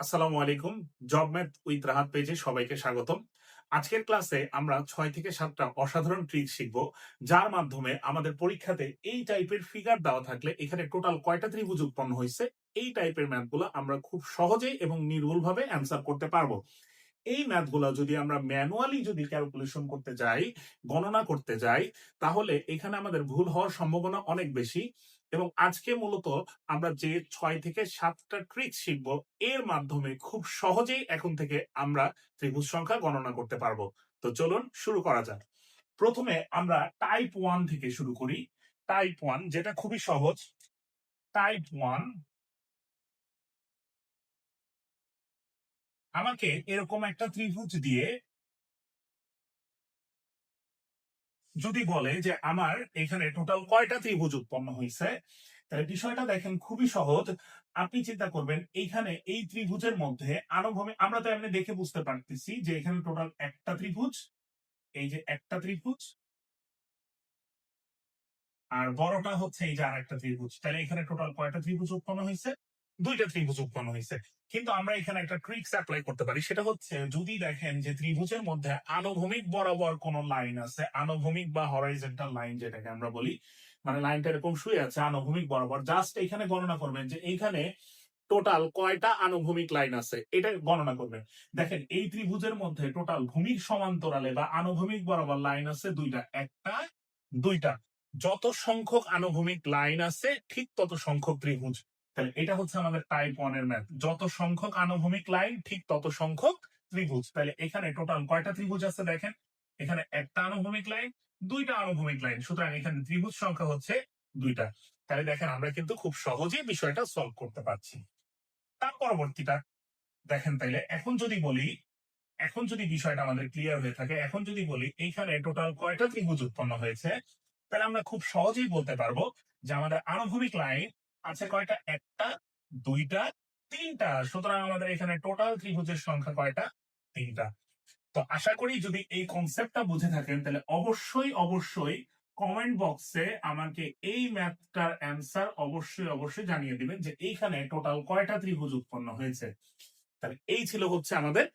আসসালামু আলাইকুম। Job math with Rahat পেজে সবাইকে স্বাগতম। আজকের ক্লাসে আমরা ছয় থেকে সাতটা অসাধারণ ট্রিক শিখব, যার মাধ্যমে আমাদের পরীক্ষাতে এই টাইপের ফিগার দেওয়া থাকলে এখানে টোটাল কয়টা ত্রিভুজ উৎপন্ন হয়েছে, এই টাইপের ম্যাথগুলো আমরা খুব সহজেই এবং নির্ভুলভাবে অ্যান্সার করতে পারব। এই ম্যাথগুলো যদি আমরা ম্যানুয়ালি যদি ক্যালকুলেশন করতে যাই, গণনা করতে যাই, তাহলে এখানে আমাদের ভুল হওয়ার সম্ভাবনা অনেক বেশি। এবং আজকে মূলত আমরা যে ছয় থেকে সাতটা ট্রিক শিখব, এর মাধ্যমে খুব সহজেই এখন থেকে আমরা ত্রিভুজ সংখ্যা গণনা করতে পারব। তো চলুন শুরু করা যাক। প্রথমে আমরা টাইপ ওয়ান থেকে শুরু করি। টাইপ ওয়ান যেটা খুবই সহজ। টাইপ ওয়ান আমাকে এরকম একটা ত্রিভুজ দিয়ে যদি বলে যে আমার এখানে টোটাল কয়টা ত্রিভুজ উৎপন্ন হয়েছে তাহলে বিষয়টা দেখেন খুবই সহজ। আপনি চিন্তা করবেন, এইখানে এই ত্রিভুজের মধ্যে আনুভূমিক আমরা তো এমনি দেখে বুঝতে পারতেছি যে এখানে টোটাল একটা ত্রিভুজ, এই যে একটা ত্রিভুজ, আর বড়টা হচ্ছে এই যে আর একটা ত্রিভুজ। তাহলে এখানে টোটাল কয়টা ত্রিভুজ উৎপন্ন হয়েছে দুইটা ত্রিভুজ উৎপন্ন হয়েছে। কিন্তু আমরা এখানে একটা ট্রিক্স অ্যাপ্লাই করতে পারি, সেটা হচ্ছে যদি দেখেন যে ত্রিভুজের মধ্যে আনুভূমিক বরাবর কোন লাইন আছে, আনুভূমিক বা হরাইজেন্টাল লাইন যেটাকে আমরা বলি মানে লাইনটা এরকম শুয়ে আছে, আনুভূমিক বরাবর জাস্ট এখানে গণনা করবেন যে এইখানে টোটাল কয়টা আনুভূমিক লাইন আছে, এটা গণনা করবেন। দেখেন, এই ত্রিভুজের মধ্যে টোটাল ভূমির সমান্তরালে বা আনুভূমিক বরাবর লাইন আছে দুইটা, একটা, দুইটা। যত সংখ্যক আনুভূমিক লাইন আছে, ঠিক তত সংখ্যক ত্রিভুজ। তাহলে এটা হচ্ছে আমাদের টাইপ ওয়ানের ম্যাথ যত সংখ্যক আনুভূমিক লাইন ঠিক তত সংখ্যক ত্রিভুজ। তাহলে এখানে টোটাল কয়টা ত্রিভুজ আছে দেখেন? এখানে একটা আনুভূমিক লাইন দুইটা আনুভূমিক লাইন সুতরাং এখানে ত্রিভুজ সংখ্যা হচ্ছে দুইটা। তাহলে দেখেন আমরা কিন্তু খুব সহজেই বিষয়টা সলভ করতে পারছি। তার পরবর্তীটা, দেখেন তাইলে, এখন যদি বলি, এখন যদি বিষয়টা আমাদের ক্লিয়ার হয়ে থাকে, এখন যদি বলি এইখানে টোটাল কয়টা ত্রিভুজ উৎপন্ন হয়েছে, তাহলে আমরা খুব সহজেই বলতে পারব যে আমাদের আনুভূমিক লাইন আছে কয়টা? একটা, দুইটা, তিনটা। সুতরাং আমাদের এখানে টোটাল ত্রিভুজের সংখ্যা কয়টা? তিনটা। তো আশা করি যদি এই কনসেপ্টটা বুঝে থাকেন, তাহলে অবশ্যই অবশ্যই কমেন্ট বক্সে আমাকে এই ম্যাথটার অ্যান্সার অবশ্যই অবশ্যই জানিয়ে দিবেন যে এইখানে টোটাল কয়টা ত্রিভুজ উৎপন্ন হয়েছে। তাহলে এই ছিল হচ্ছে আমাদের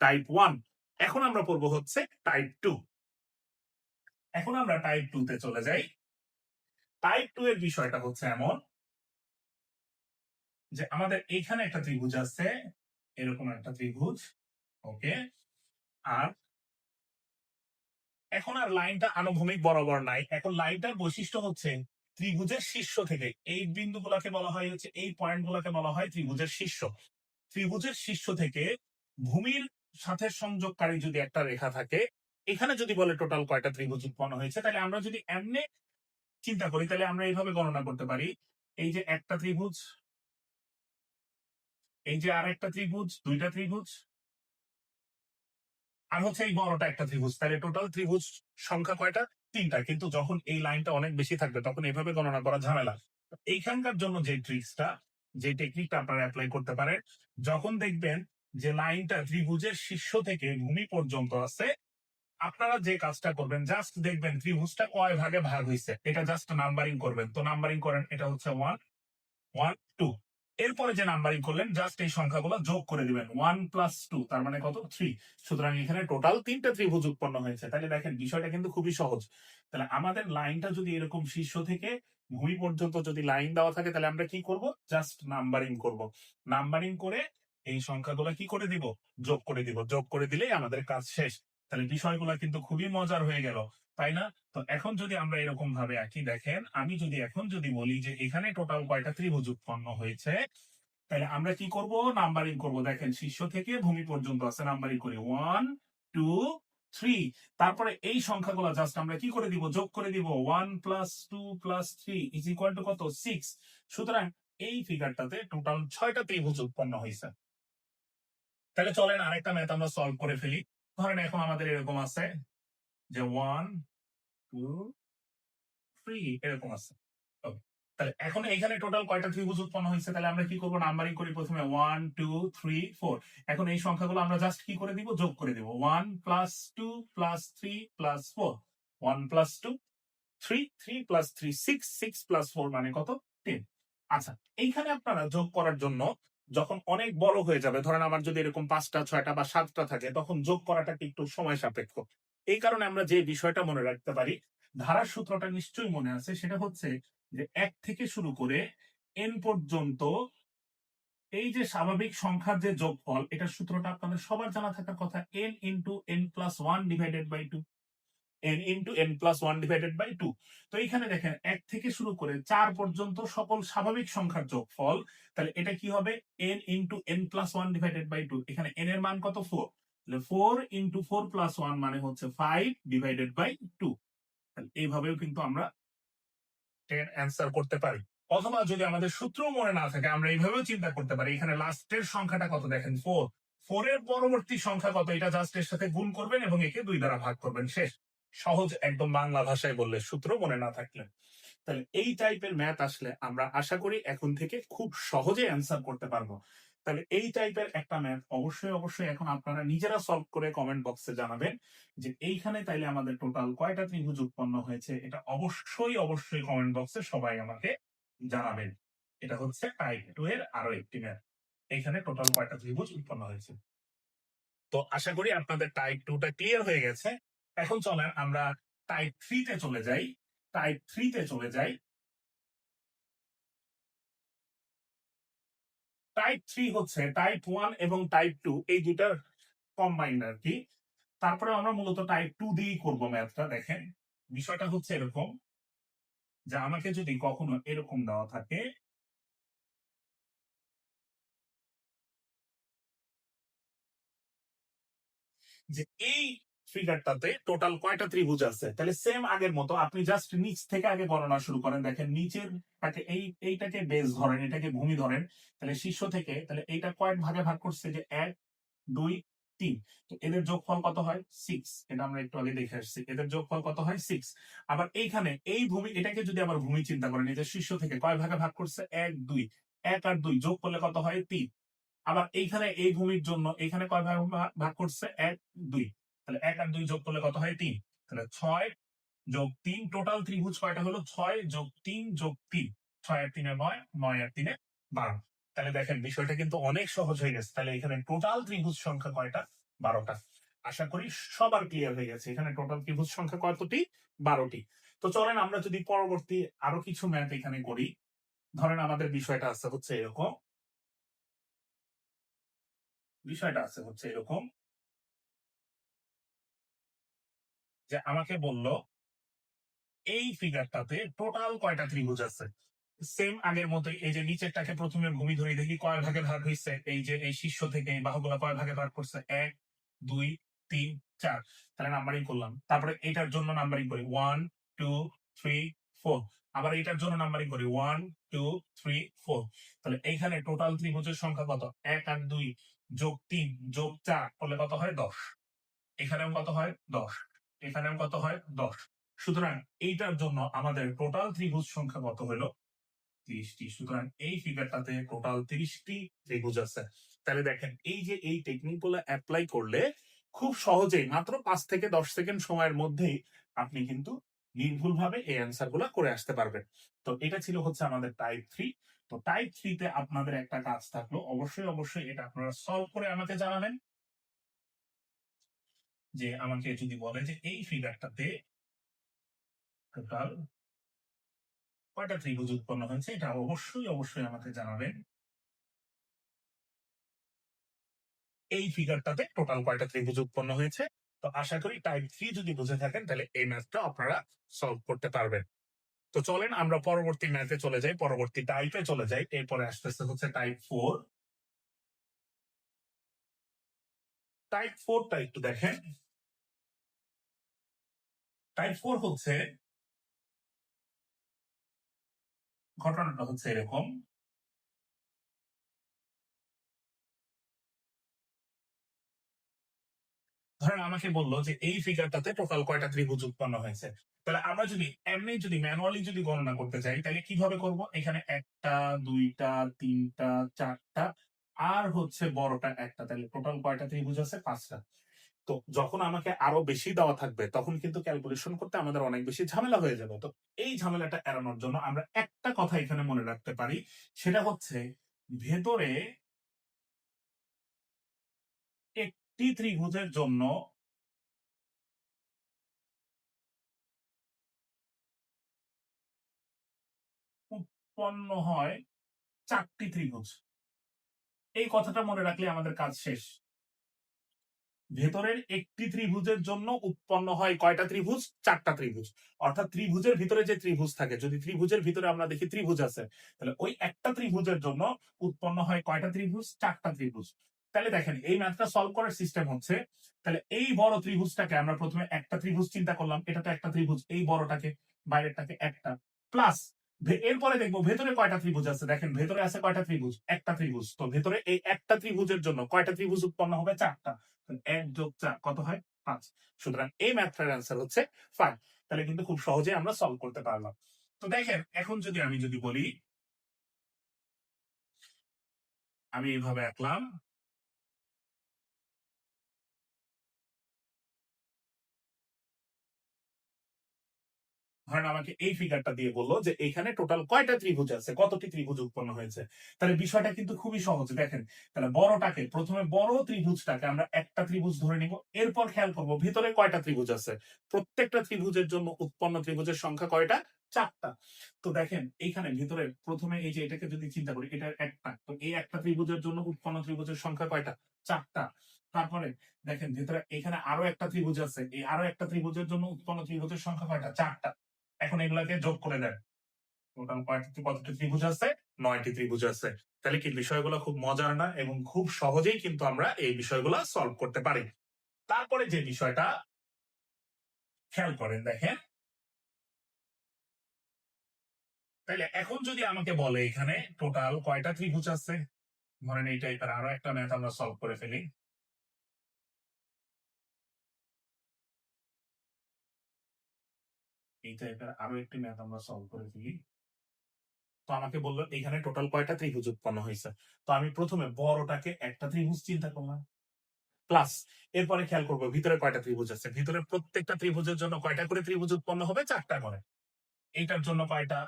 টাইপ ওয়ান এখন আমরা পড়ব হচ্ছে টাইপ টু এখন আমরা টাইপ টু তে চলে যাই। টাইপ টু এর বিষয়টা হচ্ছে এমন। যে আমাদের এইখানে একটা ত্রিভুজ আছে, এরকম একটা ত্রিভুজ ওকে আর এখন আর লাইনটা আনুভূমিক বরাবর নাই। এখন লাইনটার বৈশিষ্ট্য হচ্ছে ত্রিভুজের শীর্ষ থেকে, এই বিন্দুগুলোকে বলা হয় হচ্ছে, এই পয়েন্ট গুলাকে বলা হয় ত্রিভুজের শীর্ষ। ত্রিভুজের শীর্ষ থেকে ভূমির সাথে সংযোগকারী যদি একটা রেখা থাকে, এখানে যদি বলে টোটাল কয়টা ত্রিভুজ উৎপন্ন হয়েছে, তাহলে আমরা যদি এমনি চিন্তা করি, তাহলে আমরা এইভাবে গণনা করতে পারি। এই যে একটা ত্রিভুজ এই যে আর একটা ত্রিভুজ, দুইটা ত্রিভুজ। আর হচ্ছে এই বড়টা একটা ত্রিভুজ, তাহলে টোটাল ত্রিভুজ সংখ্যা কয়টা? তিনটা। কিন্তু যখন এই লাইনটা অনেক বেশি থাকবে, তখন এইভাবে গণনা করা ঝামেলা। এইখানকার জন্য যে ট্রিক্সটা যে টেকনিকটা আপনারা অ্যাপ্লাই করতে পারেন, যখন দেখবেন যে লাইনটা ত্রিভুজের শীর্ষ থেকে ভূমি পর্যন্ত আছে, আপনারা যে কাজটা করবেন জাস্ট দেখবেন ত্রিভুজটা কয় ভাগে ভাগ হয়েছে এটা জাস্ট নাম্বারিং করবেন। তো নাম্বারিং করেন, এটা হচ্ছে ওয়ান ওয়ান টু এরপরে যে নাম্বারিং করলেন জাস্ট এই সংখ্যাগুলো যোগ করে দিবেন। ওয়ান প্লাস টু তার মানে কত? থ্রি সুতরাং এখানে টোটাল তিনটা ত্রিভুজ উৎপন্ন হয়েছে। তাহলে দেখেন, বিষয়টা কিন্তু খুবই সহজ। তাহলে আমাদের লাইনটা যদি এরকম শীর্ষ থেকে ভূমি পর্যন্ত যদি লাইন দেওয়া থাকে, তাহলে আমরা কি করব? জাস্ট নাম্বারিং করব। নাম্বারিং করে এই সংখ্যাগুলো কি করে দিব? যোগ করে দিব। যোগ করে দিলেই আমাদের কাজ শেষ। তাহলে বিষয়গুলো কিন্তু খুবই মজার হয়ে গেল, তাই না? তো এখন যদি আমরা এরকম ভাবে আঁকি, দেখেন, আমি যদি এখন যদি বলি যে এখানে টোটাল কয়টা ত্রিভুজ উৎপন্ন হয়েছে, তাহলে আমরা কি করব? নাম্বারিং করব। দেখেন, শীর্ষ থেকে ভূমি পর্যন্ত আছে নাম্বারিং করি। ওয়ান টু থ্রি তারপরে এই সংখ্যাগুলো জাস্ট আমরা কি করে দিব? যোগ করে দিব। One plus two plus three is equal to কত? সিক্স সুতরাং এই ফিগারটাতে টোটাল ছয়টা ত্রিভুজ উৎপন্ন হয়েছে। তাহলে চলেন আরেকটা ম্যাথ আমরা সলভ করে ফেলি। ধরেন এখন আমাদের এরকম আছে যে ওয়ান টু থ্রি এরকম আছে। তাহলে এখন এখানে টোটাল কয়টা ত্রিভুজ উৎপন্ন হয়েছে? তাহলে আমরা কি করব? নাম্বারিং করি প্রথমে ওয়ান টু থ্রি ফোর এখন এই সংখ্যাগুলো আমরা জাস্ট কি করে দিব? যোগ করে দিব। One plus two plus three plus four one plus two three three plus three six six plus four মানে কত? টেন আচ্ছা এইখানে আপনারা যোগ করার জন্য যখন অনেক বড় হয়ে যাবে, ধরেন আমার যদি এরকম পাঁচটা, ছয়টা বা সাতটা থাকে, তখন যোগ করাটাকে একটু সময় সাপেক্ষ? এই কারণে আমরা যে বিষয়টা মনে রাখতে পারি ধারার সূত্রটা নিশ্চয়ই মনে আছে, সেটা হচ্ছে যে এক থেকে শুরু করে এন পর্যন্ত এই যে স্বাভাবিক সংখ্যার যে যোগফল এটার সূত্রটা আপনাদের সবার জানা থাকার কথা n into n plus one divided by two n into n plus one divided by two তো এখানে দেখেন, এক থেকে শুরু করে চার পর্যন্ত সকল স্বাভাবিক সংখ্যার যোগফল, তাহলে এটা কি হবে? N into n plus one divided by two এখানে এন এর মান কত? ফোর তাহলে four into four plus one মানে হচ্ছে ফাইভ ডিভাইডেড বাই টু তাহলে এইভাবেও কিন্তু আমরা অ্যান্সার করতে পারি। অথবা যদি আমাদের সূত্র মনে না থাকে, আমরা এইভাবেও চিন্তা করতে পারি। এখানে লাস্টের সংখ্যাটা কত? দেখেন ফোর ফোর এর পরবর্তী সংখ্যা কত? এটা জাস্ট এর সাথে গুণ করবেন এবং একে দুই দ্বারা ভাগ করবেন। শেষ। সহজ একদম বাংলা ভাষায় বললে সূত্র মনে না থাকলে। তাহলে এই টাইপের ম্যাথ আসলে আমরা আশা করি এখন থেকে খুব সহজে অ্যান্সার করতে পারব। তাহলে এই টাইপের একটা ম্যাথ অবশ্যই অবশ্যই এখন আপনারা নিজেরা সলভ করে কমেন্ট বক্সে জানাবেন যে এইখানে তাইলে আমাদের টোটাল কয়টা ত্রিভুজ উৎপন্ন হয়েছে, এটা অবশ্যই অবশ্যই কমেন্ট বক্সে সবাই আমাকে জানাবেন। এটা হচ্ছে টাইপ টু এর আরও একটি ম্যাথ এইখানে টোটাল কয়টা ত্রিভুজ উৎপন্ন হয়েছে? তো আশা করি আপনাদের টাইপ টুটা ক্লিয়ার হয়ে গেছে। এখন চলেন আমরা টাইপ থ্রিতে চলে যাই। টাইপ থ্রিতে চলে যাই। টাইপ থ্রি হচ্ছে টাইপ ওয়ান এবং টাইপ টু এই দুটার কম্বাইন্ড আর কি। তারপরে আমরা মূলত টাইপ টু দিয়েই করব ম্যাথটা দেখেন। বিষয়টা হচ্ছে এরকম, যে আমাকে যদি কখনো এরকম দেওয়া থাকে, যে এই ফিগারটাতে টোটাল কয়টা ত্রিভুজ আছে? তাহলে সেম আগের মতো, আপনি জাস্ট নিচ থেকে আগে গণনা শুরু করেন। দেখেন, নিচের টাকে এই, এইটাকে বেস ধরেন, এটাকে ভূমি ধরেন। তাহলে শীর্ষ থেকে, তাহলে এইটা কয়েক ভাগে ভাগ করছে যে এক, দুই, তিন। তো এদের যোগফল কত হয়? সিক্স এটা আমরা একটু আগে দেখে আসছি। এদের যোগফল কত হয়? সিক্স আবার এইখানে এই ভূমি, এটাকে যদি আবার ভূমি চিন্তা করেন যে শীর্ষ থেকে কয় ভাগে ভাগ করছে? এক, দুই। এক আর দুই যোগ করলে কত হয়? তিন। আবার এইখানে এই ভূমির জন্য এখানে কয় ভাগ ভাগ করছে? এক, দুই। তাহলে এক আর দুই যোগ করলে কত হয়? তিন। তাহলে ছয় যোগ তিন টোটাল ত্রিভুজ কয়টা হলো? ছয় যোগ তিন যোগ তিন। ছয় আর তিনে নয় নয় আর তিনে বারো। তাহলে দেখেন, বিষয়টা কিন্তু অনেক সহজ হয়ে গেছে। তাহলে এখানে টোটাল ত্রিভুজ সংখ্যা কয়টা? বারোটা। আশা করি সবার ক্লিয়ার হয়ে গেছে। এখানে টোটাল ত্রিভুজ সংখ্যা কতটি? বারোটি। তো চলেন আমরা যদি পরবর্তী আরও কিছু ম্যাথ এখানে করি। ধরেন আমাদের বিষয়টা আছে হচ্ছে এরকম। বিষয়টা আছে হচ্ছে এরকম। যে আমাকে বলল, এই ফিগারটাতে টোটাল কয়টা ত্রিভুজ আছে? সেম আগের মতোই, এই যে নিচেরটাকে প্রথমে ভূমি ধরে দেখি, কয় ভাগে ভাগ হয়েছে এই যে এই শীর্ষ থেকে এই বাহুগুলা কয় ভাগে ভাগ করছে? এক, দুই, তিন, চার। তাহলে নাম্বারিং করলাম। তারপরে এটার জন্য নাম্বারিং করি। ওয়ান টু থ্রি ফোর আবার এটার জন্য নাম্বারিং করি। ওয়ান টু থ্রি ফোর তাহলে এইখানে টোটাল ত্রিভুজের সংখ্যা কত? এক আর দুই যোগ তিন, যোগ চার। করলে কত হয়? দশ। এখানেও কত হয়? দশ। এখানেও কত হয়? দশ। সুতরাং এইটার জন্য আমাদের টোটাল ত্রিভুজ সংখ্যা কত হলো? ত্রিশটি। সুতরাং এই ফিগারটাতে টোটাল তিরিশটি ত্রিভুজ আছে। তাহলে দেখেন, এই যে এই টেকনিকগুলো অ্যাপ্লাই করলে খুব সহজেই, মাত্র পাঁচ থেকে দশ সেকেন্ড সময়ের মধ্যেই আপনি কিন্তু নির্ভুল ভাবে এই অ্যান্সারগুলা করে আসতে পারবেন। তো এটা ছিল হচ্ছে আমাদের টাইপ থ্রি তো টাইপ থ্রিতে আপনাদের একটা কাজ থাকল। অবশ্যই অবশ্যই এটা আপনারা সলভ করে আমাকে জানাবেন। যে আমাকে যদি বলে যে এই ফিগারটাতে টোটাল কয়টা ত্রিভুজ উৎপন্ন হয়েছে, এটা অবশ্যই অবশ্যই আমাকে জানাবেন। এই ফিগারটাতে টোটাল কয়টা ত্রিভুজ উৎপন্ন হয়েছে? তো আশা করি টাইপ থ্রি যদি বুঝে থাকেন, তাহলে এই ম্যাথটা আপনারা সলভ করতে পারবেন। তো চলেন আমরা পরবর্তী ম্যাথে চলে যাই, পরবর্তী টাইপে চলে যাই, এরপরে আসতেছে হচ্ছে টাইপ ফোর টাইপ ফোরটা একটু দেখেন। টাইপ ফোর হচ্ছে, ঘটনাটা হচ্ছে এরকম। ধরেন আমাকে বলল যে এই ফিগারটাতে টোটাল কয়টা ত্রিভুজ উৎপন্ন হয়েছে। তাহলে আমরা যদি এমনি যদি ম্যানুয়ালি যদি গণনা করতে চাই, তাহলে কীভাবে করব? এখানে একটা, দুইটা, তিনটা, চারটা আর হচ্ছে বড়টা একটা, তাহলে টোটাল কয়টা ত্রিভুজ আছে? পাঁচটা। তো যখন আমাকে আরও বেশি দেওয়া থাকবে, তখন কিন্তু ক্যালকুলেশন করতে আমাদের অনেক বেশি ঝামেলা হয়ে যাবে। তো এই ঝামেলাটা এড়ানোর জন্য আমরা একটা কথা এখানে মনে রাখতে পারি, সেটা হচ্ছে ভেতরে একটি ত্রিভুজের জন্য উৎপন্ন হয় চারটি ত্রিভুজ। এই কথাটা মনে রাখলে আমাদের কাজ শেষ। ভেতরের একটি ত্রিভুজের জন্য উৎপন্ন হয় কয়টা ত্রিভুজ? চারটা ত্রিভুজ। অর্থাৎ ত্রিভুজের ভিতরে যে ত্রিভুজ থাকে, যদি ত্রিভুজের ভিতরে আমরা দেখি ত্রিভুজ আছে, তাহলে ওই একটা ত্রিভুজের জন্য উৎপন্ন হয় কয়টা ত্রিভুজ? চারটা ত্রিভুজ। তাহলে দেখেন, এই ম্যাথটা সলভ করার সিস্টেম হচ্ছে, তাহলে এই বড় ত্রিভুজটাকে আমরা প্রথমে একটা ত্রিভুজ চিন্তা করলাম, এটা তো একটা ত্রিভুজ, এই বড়টাকে, বাইরেরটাকে একটা। প্লাস এরপরে দেখব ভেতরে কয়টা ত্রিভুজ আছে? দেখেন, ভেতরে আছে কয়টা ত্রিভুজ? একটা ত্রিভুজ। তো ভেতরে এই একটা ত্রিভুজের জন্য কয়টা ত্রিভুজ উৎপন্ন হবে? চারটা। এক যোগ চার, কত হয়? পাঁচ। সুতরাং এই ম্যাথটার অ্যান্সার হচ্ছে ফাইভ তাহলে কিন্তু খুব সহজে আমরা সলভ করতে পারলাম। তো দেখেন, এখন যদি আমি যদি বলি, আমি এইভাবে আঁকলাম। ধরেন আমাকে এই ফিগারটা দিয়ে বলল যে এখানে টোটাল কয়টা ত্রিভুজ আছে? কতটি ত্রিভুজ উৎপন্ন হয়েছে? তাহলে বিষয়টা কিন্তু খুবই সহজ। দেখেন, তাহলে বড়টাকে, প্রথমে বড় ত্রিভুজটাকে আমরা একটা ত্রিভুজ ধরে নিব, এরপর খেয়াল করব ভিতরে কয়টা ত্রিভুজ আছে? প্রত্যেকটা ত্রিভুজের জন্য উৎপন্ন ত্রিভুজের সংখ্যা কয়টা? চারটা। তো দেখেন, এইখানে ভিতরে প্রথমে এই যে এটাকে যদি চিন্তা করি এটা একটা, তো এই একটা ত্রিভুজের জন্য উৎপন্ন ত্রিভুজের সংখ্যা কয়টা? চারটা। তারপরে দেখেন ভিতরে এখানে আরও একটা ত্রিভুজ আছে, এই আরও একটা ত্রিভুজের জন্য উৎপন্ন ত্রিভুজের সংখ্যা কয়টা? চারটা। এখন এগুলাকে যোগ করে দেন টোটাল কয়টি কতটি ত্রিভুজ আছে? নয়টি ত্রিভুজ আছে। তাহলে কি বিষয়গুলো খুব মজার না এবং খুব সহজেই কিন্তু আমরা এই বিষয়গুলো সলভ করতে পারি? তারপরে যে বিষয়টা খেয়াল করেন দেখেন। তাহলে এখন যদি আমাকে বলে এখানে টোটাল কয়টা ত্রিভুজ আছে? ধরেন এই টাইপের আরও একটা ম্যাথ আমরা সলভ করে ফেলি। এই টাইপের আরও একটি ম্যাথ আমরা সলভ করে ফেলি। তো আমাকে বলল, এখানে টোটাল কয়টা ত্রিভুজ উৎপন্ন হয়েছে? তো আমি প্রথমে বড়টাকে একটা ত্রিভুজ চিন্তা করলাম। প্লাস এরপরে খেয়াল করব, ভিতরে কয়টা ত্রিভুজ আছে? ভিতরে প্রত্যেকটা ত্রিভুজের জন্য কয়টা করে ত্রিভুজ উৎপন্ন হবে? চারটা করে। এইটার জন্য কয়টা?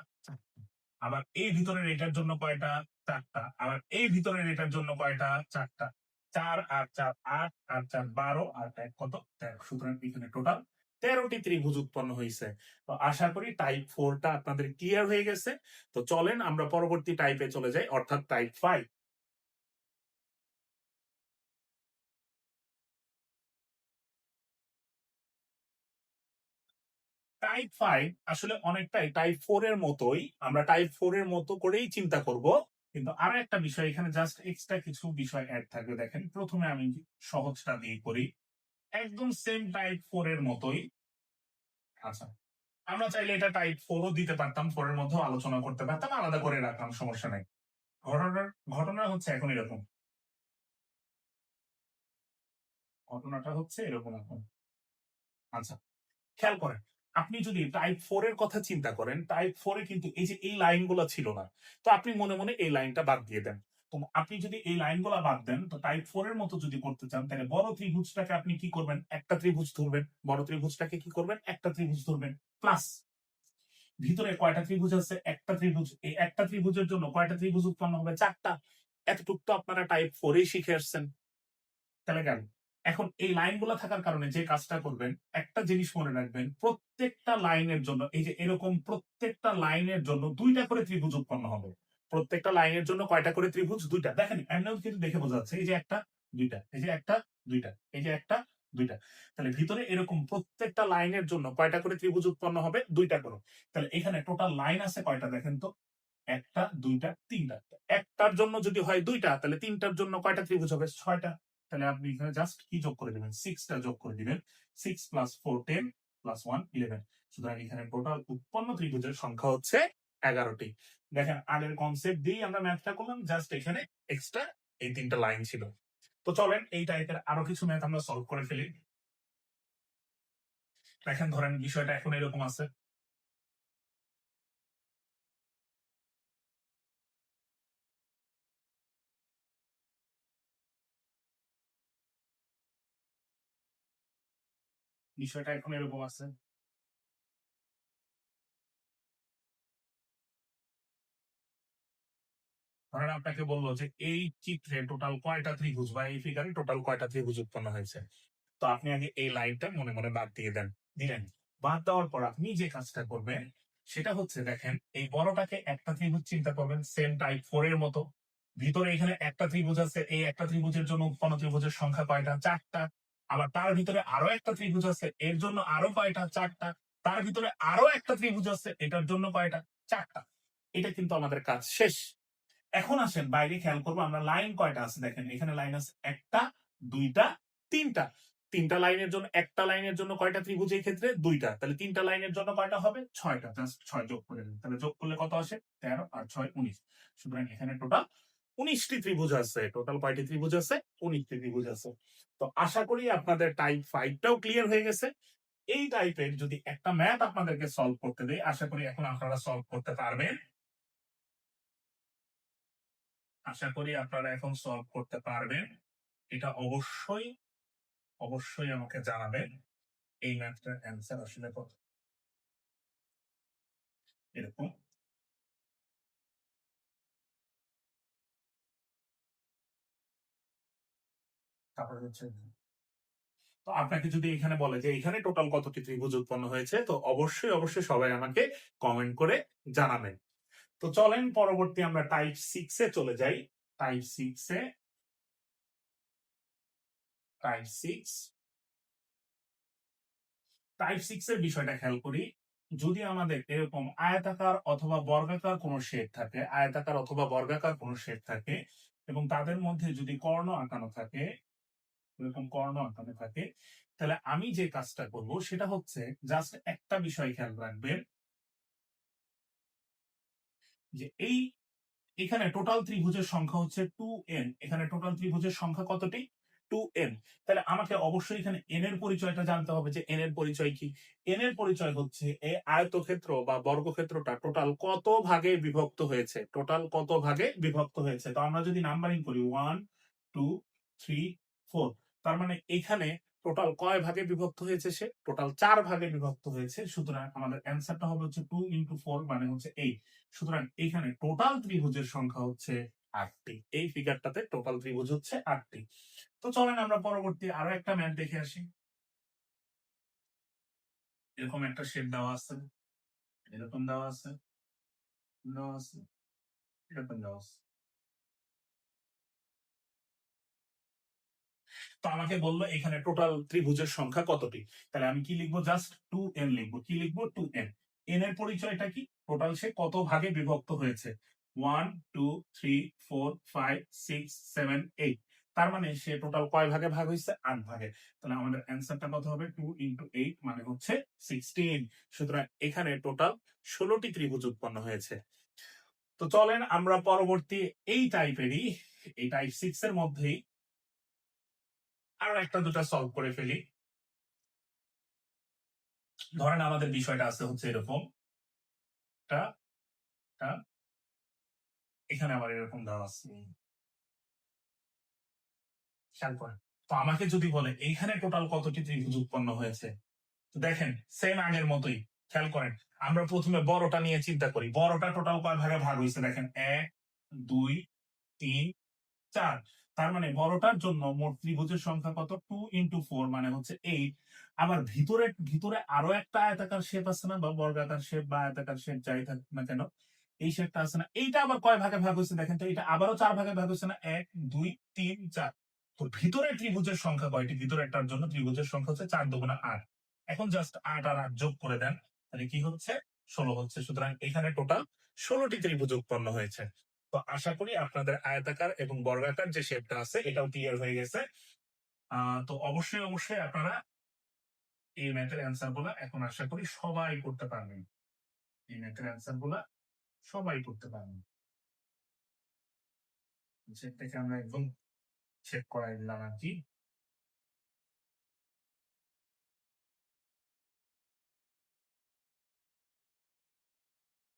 আবার এই ভিতরের এটার জন্য কয়টা? চারটা। আবার এই ভিতরের এটার জন্য কয়টা? চারটা। চার আর চার আট আর চার বারো আর এক কত? তেরো। সুতরাং এখানে টোটাল তেরোটি ত্রিভুজ উৎপন্ন হয়েছে তো আশা করি টাইপ ফোরটা আপনাদের ক্লিয়ার হয়ে গেছে। তো চলেন আমরা পরবর্তী টাইপে চলে যাই, অর্থাৎ টাইপ ফাইভ টাইপ ফাইভ আসলে অনেকটাই টাইপ ফোর এর মতোই, আমরা টাইপ ফোর এর মতো করেই চিন্তা করব। কিন্তু আরও একটা বিষয়, এখানে জাস্ট এক্সট্রা কিছু বিষয় অ্যাড থাকবে। দেখেন, প্রথমে আমি সহজটা দিয়ে করি। একদম সেম টাইপ ফোর এর মতোই। আচ্ছা আমরা চাইলে এটা টাইপ ফোরও দিতে পারতাম ফোরের মধ্যেও আলোচনা করতে পারতাম, আলাদা করে রাখলাম সমস্যা নাই। ঘটনার ঘটনা হচ্ছে এখন এরকম। ঘটনাটা হচ্ছে এরকম এখন। আচ্ছা খেয়াল করেন, আপনি যদি টাইপ ফোর এর কথা চিন্তা করেন টাইপ ফোরে কিন্তু এই যে এই লাইনগুলো ছিল না, তো আপনি মনে মনে এই লাইনটা বাদ দিয়ে দেন। আপনি যদি এই লাইনগুলো বাদ দেন, তো টাইপ ফোর এর মতো যদি করতে চান, তাহলে বড় ত্রিভুজটাকে আপনি কি করবেন? একটা ত্রিভুজ ধরবেন। বড় ত্রিভুজটাকে কি করবেন? একটা ত্রিভুজ ধরবেন। প্লাস ভিতরে কয়টা ত্রিভুজ আছে? একটা ত্রিভুজ। এই একটা ত্রিভুজের জন্য কয়টা ত্রিভুজ উৎপন্ন হবে? চারটা। এতটুক তো আপনারা টাইপ ফোরেই শিখে আসছেন। তাহলে গেল। এখন এই লাইনগুলো থাকার কারণে যে কাজটা করবেন, একটা জিনিস মনে রাখবেন, প্রত্যেকটা লাইনের জন্য, এই যে এরকম প্রত্যেকটা লাইনের জন্য দুইটা করে ত্রিভুজ উৎপন্ন হবে। প্রত্যেকটা লাইনের জন্য কয়টা করে ত্রিভুজ? দুইটা। দেখেন এমনিও কিন্তু দেখে বোঝা যাচ্ছে। এই যে একটা, দুইটা। এই যে একটা, দুইটা। এই যে একটা, দুইটা। তাহলে ভিতরে এরকম প্রত্যেকটা লাইনের জন্য কয়টা করে ত্রিভুজ উৎপন্ন হবে? দুইটা করে। তাহলে এখানে টোটাল লাইন আছে কয়টা দেখেন তো? একটা, দুইটা, তিনটা। একটার জন্য যদি হয় দুইটা, তাহলে তিনটার জন্য কয়টা ত্রিভুজ হবে? ছয়টা। তাহলে আপনি এখানে জাস্ট কি যোগ করে দিবেন? সিক্সটা যোগ করে দিবেন। Six plus four ten plus one eleven সুতরাং এখানে টোটাল উৎপন্ন ত্রিভুজের সংখ্যা হচ্ছে এগারোটি। দেখেন, আগের কনসেপ্ট দিয়ে আমরা ম্যাথটা করলাম জাস্ট এখানে এক্সট্রা এই তিনটা লাইন ছিল। তো চলেন, এই টাইপের আরও কিছু ম্যাথ আমরা সলভ করে ফেলি। দেখেন, ধরেন বিষয়টা এখন এরকম আছে। বিষয়টা এখন এরকম আছে। ধরেন আপনাকে বলল যে, এই চিত্রে টোটাল কয়টা ত্রিভুজ বা এই ফিগারে টোটাল কয়টা ত্রিভুজ উৎপন্ন হয়েছে? তো আপনি আগে এই লাইনটা মনে মনে বাদ দিয়ে দেন, দিলেন। বাদ দেওয়ার পর আপনি যে কাজটা করবেন, সেটা হচ্ছে দেখেন, এই বড়টাকে একটা ত্রিভুজ চিন্তা করবেন সেম টাইপ ফোর এর মতো। ভিতরে এখানে একটা ত্রিভুজ আছে, এই একটা ত্রিভুজের জন্য উৎপন্ন ত্রিভুজের সংখ্যা কয়টা? চারটা। আবার তার ভিতরে আরও একটা ত্রিভুজ আছে, এর জন্য আরও কয়টা? চারটা। তার ভিতরে আরও একটা ত্রিভুজ আছে, এটার জন্য কয়টা? চারটা। এটা কিন্তু আমাদের কাজ শেষ। এখন আসেন, বাইরে খেয়াল করব, আমরা লাইন কয়টা আছে দেখেন, এখানে লাইন আছে একটা, দুইটা, তিনটা। তিনটা লাইনের জন্য, একটা লাইনের জন্য কয়টা ত্রিভুজ এই ক্ষেত্রে? দুইটা। তাহলে তিনটা লাইনের জন্য কয়টা হবে? ছয়টা। জাস্ট ছয় যোগ করে দিন। তাহলে যোগ করলে কত আসে? তেরো আর ছয়, উনিশ। সুতরাং এখানে টোটাল উনিশটি ত্রিভুজ আছে। টোটাল কয়টি ত্রিভুজ আছে? উনিশটি ত্রিভুজ আছে। তো আশা করি আপনাদের টাইপ ফাইভটাও ক্লিয়ার হয়ে গেছে। এই টাইপের যদি একটা ম্যাথ আপনাদেরকে সলভ করতে দেয় আশা করি এখন আপনারা সলভ করতে পারবেন। আশা করি আপনারা এখন সলভ করতে পারবেন। এটা অবশ্যই অবশ্যই আমাকে জানাবেন। এই ম্যাথটার অ্যান্সার আসলে কত? এরকম। তারপরে তো আপনাকে যদি এখানে বলে যে, এখানে টোটাল কতটি ত্রিভুজ উৎপন্ন হয়েছে? তো অবশ্যই অবশ্যই সবাই আমাকে কমেন্ট করে জানাবেন। তো চলেন পরবর্তী আমরা টাইপ সিক্স এ চলে যাই। টাইপ সিক্স এ টাইপ সিক্স টাইপ সিক্স এর বিষয়টা খেয়াল করি। যদি আমাদের এরকম আয়তাকার অথবা বর্গাকার কোনো শেপ থাকে, আয়তাকার অথবা বর্গাকার কোনো শেপ থাকে এবং তাদের মধ্যে যদি কর্ণ আঁকানো থাকে, এরকম কর্ণ আঁকানো থাকে, তাহলে আমি যে কাজটা করব সেটা হচ্ছে জাস্ট একটা বিষয় খেয়াল রাখবেন। যে এই, এখানে টোটাল ত্রিভুজের সংখ্যা হচ্ছে টু এন এখানে টোটাল ত্রিভুজের সংখ্যা কতটি? টু এন তাহলে আমাকে অবশ্যই এখানে এন এর পরিচয়টা জানতে হবে যে এন এর পরিচয় কি। এন এর পরিচয় হচ্ছে এই আয়তক্ষেত্র বা বর্গক্ষেত্রটা টোটাল কত ভাগে বিভক্ত হয়েছে? টোটাল কত ভাগে বিভক্ত হয়েছে? তো আমরা যদি নাম্বারিং করি ওয়ান টু থ্রি ফোর তার মানে এখানে টোটাল কয় ভাগে বিভক্ত হয়েছে সে? টোটাল চার ভাগে বিভক্ত হয়েছে। সুতরাং আমাদের অ্যান্সারটা হবে হচ্ছে টু ইন্টু ফোর মানে হচ্ছে এইট সুতরাং এখানে টোটাল ত্রিভুজের সংখ্যা হচ্ছে আটটি। এই ফিগারটাতে টোটাল ত্রিভুজ হচ্ছে আটটি। তো চলেন আমরা পরবর্তী আরও একটা ম্যাপ দেখে আসি। এরকম একটা শেপ দেওয়া আছে। এরকম দেওয়া আছে। দেওয়া আছে। এরকম দেওয়া আছে। তো আমাকে বলল, এখানে টোটাল ত্রিভুজের সংখ্যা কতটি? তাহলে আমি কি লিখব? জাস্ট টু এন লিখব। কি লিখব? টু এন এন এর পরিচয়টা কি? টোটাল সে কত ভাগে বিভক্ত হয়েছে? One two three four five six seven eight তার মানে সে টোটাল কয় ভাগে ভাগ হয়েছে? আট ভাগে। তাহলে আমাদের অ্যান্সারটা কত হবে? টু ইন্টু এইট মানে হচ্ছে সিক্সটিন সুতরাং এখানে টোটাল ষোলোটি ত্রিভুজ উৎপন্ন হয়েছে। তো চলেন আমরা পরবর্তী এই টাইপেরই এই টাইপ সিক্স এর মধ্যেই আরও একটা দুটা সলভ করে ফেলি। ধরেন আমাদের বিষয়টা আছে হচ্ছে এরকম। এখানে আবার এরকম দেওয়া আছে। খেয়াল করেন। তো আমাকে যদি বলে, এইখানে টোটাল কতটি ত্রিভুজ উৎপন্ন হয়েছে? দেখেন সেম আগের মতোই। খেয়াল করেন, আমরা প্রথমে বড়টা নিয়ে চিন্তা করি। বড়টা টোটাল কয় ভাগে ভাগ হয়েছে? দেখেন, এক, দুই, তিন, চার। তার মানে বড়টার জন্য মোট ত্রিভুজের সংখ্যা কত? টু ইন্টু ফোর মানে হচ্ছে এইট আবার ভিতরে ভিতরে আরও একটা আয়তাকার শেপ আছে না, বা বর্গাকার শেপ বা আয়তাকার শেপ যাই থাক না কেন, এই শেপটা আছে না। এইটা আবার কয় ভাগে ভাগ হয়েছে দেখেন তো এটা আবারও চার ভাগে ভাগ হয়েছে না, এক, দুই, তিন, চার। তো ভিতরে ত্রিভুজের সংখ্যা কয়টি? ভিতরেরটার জন্য ত্রিভুজের সংখ্যা হচ্ছে চার দুগুণা আট। এখন জাস্ট আট আর আট যোগ করে দেন, তাহলে কি হচ্ছে? ষোলো হচ্ছে। সুতরাং এখানে টোটাল ষোলোটি ত্রিভুজ উৎপন্ন হয়েছে। তো আশা করি আপনাদের আয়তাকার এবং বর্গাকার যে শেপটা আছে, এটাও ক্লিয়ার হয়ে গেছে। তো অবশ্যই অবশ্যই আপনারা এই ম্যাথের অ্যান্সারগুলা এখন আশা করি সবাই করতে পারবেন। এই ম্যাথের অ্যান্সারগুলা সবাই করতে পারবেন। সেটাকে আমরা একদম চেক করাই দিলাম আর কি।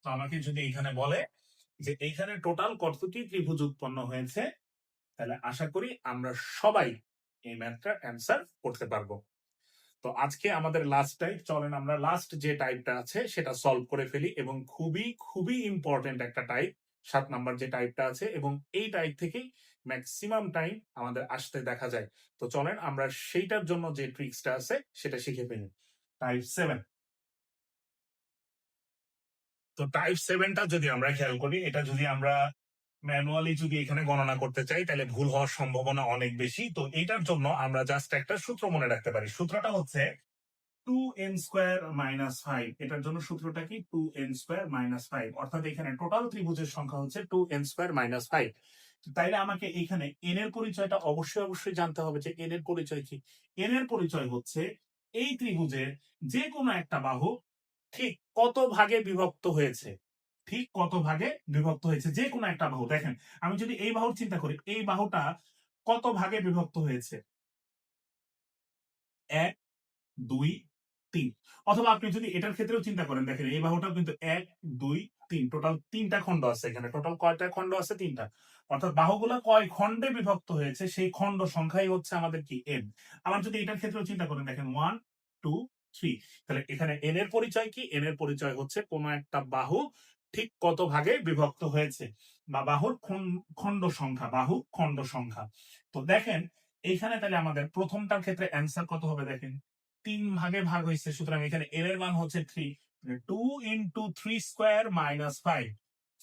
আমাকে যদি এখানে বলে যে এইখানে টোটাল কতটি ত্রিভুজ উৎপন্ন হয়েছে, তাহলে আশা করি আমরা সবাই এই ম্যাথটা অ্যান্সার করতে পারব। তো আজকে আমাদের লাস্ট টাইপ চলেন আমরা লাস্ট যে টাইপটা আছে, সেটা সলভ করে ফেলি এবং খুবই খুবই ইম্পর্টেন্ট একটা টাইপ সাত নাম্বার যে টাইপটা আছে এবং এই টাইপ থেকেই ম্যাক্সিমাম টাইম আমাদের আসতে দেখা যায়। তো চলেন আমরা সেইটার জন্য যে ট্রিক্সটা আছে, সেটা শিখে ফেলি। টাইপ সেভেন তো টাইপ সেভেনটা যদি আমরা খেয়াল করি, এটা যদি আমরা ম্যানুয়ালি যদি এখানে গণনা করতে চাই, তাহলে ভুল হওয়ার সম্ভাবনা অনেক বেশি। তো এটার জন্য আমরা জাস্ট একটা সূত্র মনে রাখতে পারি। সূত্রটা হচ্ছে two n square minus five এটার জন্য সূত্রটা কি? Two n square minus five অর্থাৎ এখানে টোটাল ত্রিভুজের সংখ্যা হচ্ছে two n square minus five তাইলে আমাকে এখানে এন এর পরিচয়টা অবশ্যই অবশ্যই জানতে হবে যে এন এর পরিচয় কি? এন এর পরিচয় হচ্ছে এই ত্রিভুজের যে কোনো একটা বাহু ঠিক কত ভাগে বিভক্ত হয়েছে? ঠিক কত ভাগে বিভক্ত হয়েছে? যে কোনো একটা বাহু। দেখেন, আমি যদি এই বাহুর চিন্তা করি, এই বাহুটা কত ভাগে বিভক্ত হয়েছে? এক, দুই, তিন। অথবা আপনি যদি এটার ক্ষেত্রেও চিন্তা করেন, দেখেন, এই বাহুটাও কিন্তু এক, দুই, তিন। টোটাল তিনটা খণ্ড আছে এখানে। টোটাল কয়টা খণ্ড আছে? তিনটা। অর্থাৎ বাহুগুলা কয় খণ্ডে বিভক্ত হয়েছে? সেই খণ্ড সংখ্যাই হচ্ছে আমাদের কি? এন আমার যদি এটার ক্ষেত্রেও চিন্তা করেন, দেখেন ওয়ান টু থ্রি তাহলে এখানে এন এর পরিচয় কি? এন এর পরিচয় হচ্ছে কোনো একটা বাহু ঠিক কত ভাগে বিভক্ত হয়েছে? বা বাহুর খণ্ড সংখ্যা, বাহু খণ্ড সংখ্যা। তো দেখেন এইখানে তাহলে আমাদের প্রথমটার ক্ষেত্রে অ্যান্সার কত হবে দেখেন? তিন ভাগে ভাগ হয়েছে, সুতরাং এখানে এর এর মান হচ্ছে three two into three square minus five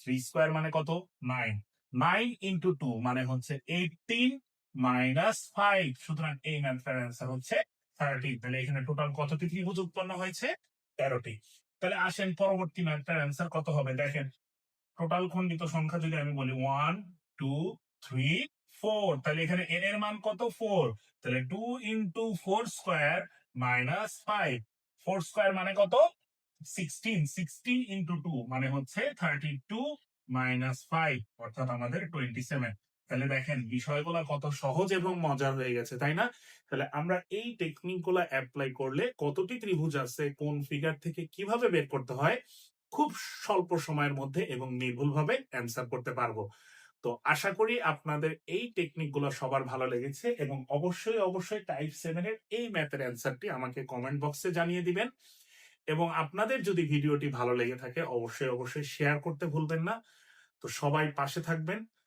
three square মানে কত? নাইন নাইন ইন্টু টু মানে হচ্ছে এইটিন মাইনাস ফাইভ সুতরাং এই ম্যাথটার অ্যান্সার হচ্ছে থার্টি তাহলে এখানে টোটাল কতটি ত্রিভুজ উৎপন্ন হয়েছে? তেরোটি। তাহলে আসেন পরবর্তী ম্যাথটার অ্যান্সার কত হবে? দেখেন টোটাল খণ্ডিত সংখ্যা যদি আমি বলি ওয়ান টু থ্রি ফোর তাহলে এখানে এন এর মান কত? ফোর তাহলে two into four square minus five four square মানে কত? সিক্সটিন সিক্সটিন ইন্টু টু মানে হচ্ছে থার্টি টু মাইনাস ফাইভ অর্থাৎ আমাদের টোয়েন্টি সেভেন তাহলে দেখেন, বিষয়গুলো কত সহজ এবং মজার হয়ে গেছে, তাই না? তাহলে আমরা এই টেকনিকগুলা অ্যাপ্লাই করলে কতটি ত্রিভুজ আছে, কোন ফিগার থেকে কীভাবে বের করতে হয়, খুব স্বল্প সময়ের মধ্যে এবং নির্ভুলভাবে অ্যান্সার করতে পারব। তো আশা করি আপনাদের এই টেকনিকগুলো সবার ভালো লেগেছে এবং অবশ্যই অবশ্যই টাইপ সেভেন এর এই ম্যাথের অ্যান্সারটি আমাকে কমেন্ট বক্সে জানিয়ে দিবেন। এবং আপনাদের যদি ভিডিওটি ভালো লেগে থাকে, অবশ্যই অবশ্যই শেয়ার করতে ভুলবেন না। তো সবাই পাশে থাকবেন।